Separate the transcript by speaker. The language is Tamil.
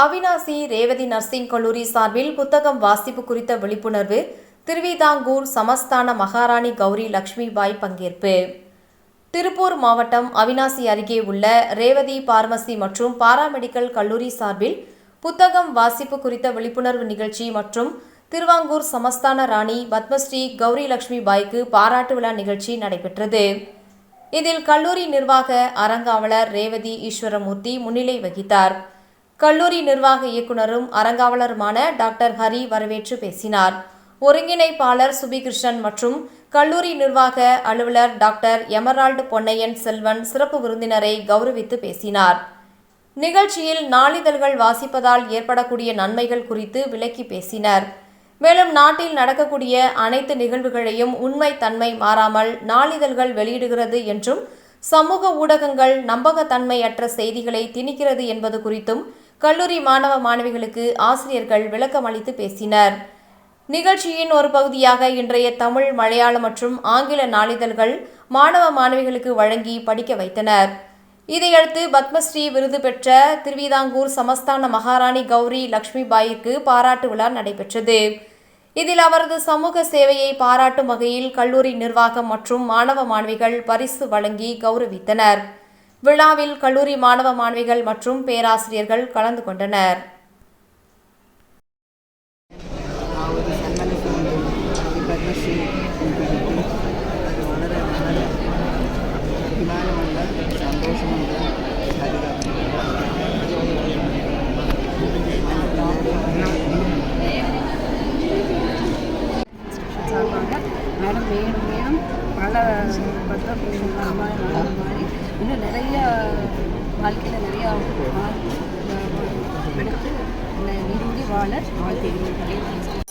Speaker 1: அவினாசி ரேவதி நர்சிங் கல்லூரி சார்பில் புத்தகம் வாசிப்பு குறித்த விழிப்புணர்வு திருவிதாங்கூர் சமஸ்தான மகாராணி கௌரி லட்சுமிபாய் பங்கேற்பு. திருப்பூர் மாவட்டம் அவினாசி அருகே உள்ள ரேவதி பார்மசி மற்றும் பாராமெடிக்கல் கல்லூரி சார்பில் புத்தகம் வாசிப்பு குறித்த விழிப்புணர்வு நிகழ்ச்சி மற்றும் திருவாங்கூர் சமஸ்தான ராணி பத்மஸ்ரீ கௌரி லட்சுமி பாய்க்கு பாராட்டு விழா நிகழ்ச்சி நடைபெற்றது. இதில் கல்லூரி நிர்வாக அறங்காவலர் ரேவதி ஈஸ்வரமூர்த்தி முன்னிலை வகித்தார். கல்லூரி நிர்வாக இயக்குனரும் அறங்காவலருமான டாக்டர் ஹரி வரவேற்று பேசினார். ஒருங்கிணைப்பாளர் சுபிகிருஷ்ணன் மற்றும் கல்லூரி நிர்வாக அலுவலர் டாக்டர் எமரால்டு பொன்னையன் செல்வன் சிறப்பு விருந்தினரை கௌரவித்து பேசினார். நிகழ்ச்சியில் நாளிதழ்கள் வாசிப்பதால் ஏற்படக்கூடிய நன்மைகள் குறித்து விளக்கி பேசினர். மேலும் நாட்டில் நடக்கக்கூடிய அனைத்து நிகழ்வுகளையும் உண்மை தன்மை மாறாமல் நாளிதழ்கள் வெளியிடுகிறது என்றும் சமூக ஊடகங்கள் நம்பகத்தன்மையற்ற செய்திகளை திணிக்கிறது என்பது குறித்தும் கல்லூரி மாணவ மாணவிகளுக்கு ஆசிரியர்கள் விளக்கமளித்து பேசினர். நிகழ்ச்சியின் ஒரு பகுதியாக இன்றைய தமிழ் மலையாளம் மற்றும் ஆங்கில நாளிதழ்கள் மாணவ மாணவிகளுக்கு வழங்கி படிக்க வைத்தனர். இதையடுத்து பத்மஸ்ரீ விருது பெற்ற திருவிதாங்கூர் சமஸ்தான மகாராணி கௌரி லட்சுமிபாயிற்கு பாராட்டு விழா நடைபெற்றது. இதில் அவரது சமூக சேவையை பாராட்டும் வகையில் கல்லூரி நிர்வாகம் மற்றும் மாணவ மாணவிகள் பரிசு வழங்கி கௌரவித்தனர். விழாவில் கல்லூரி மாணவ மாணவிகள் மற்றும் பேராசிரியர்கள் கலந்து கொண்டனர்.
Speaker 2: மேடம் மேலும் மேலும் பல பத்திரம் இன்னும் நிறைய வாழ்க்கையில் நிறையா எடுத்து விரும்பி வாழ வாழ்க்கை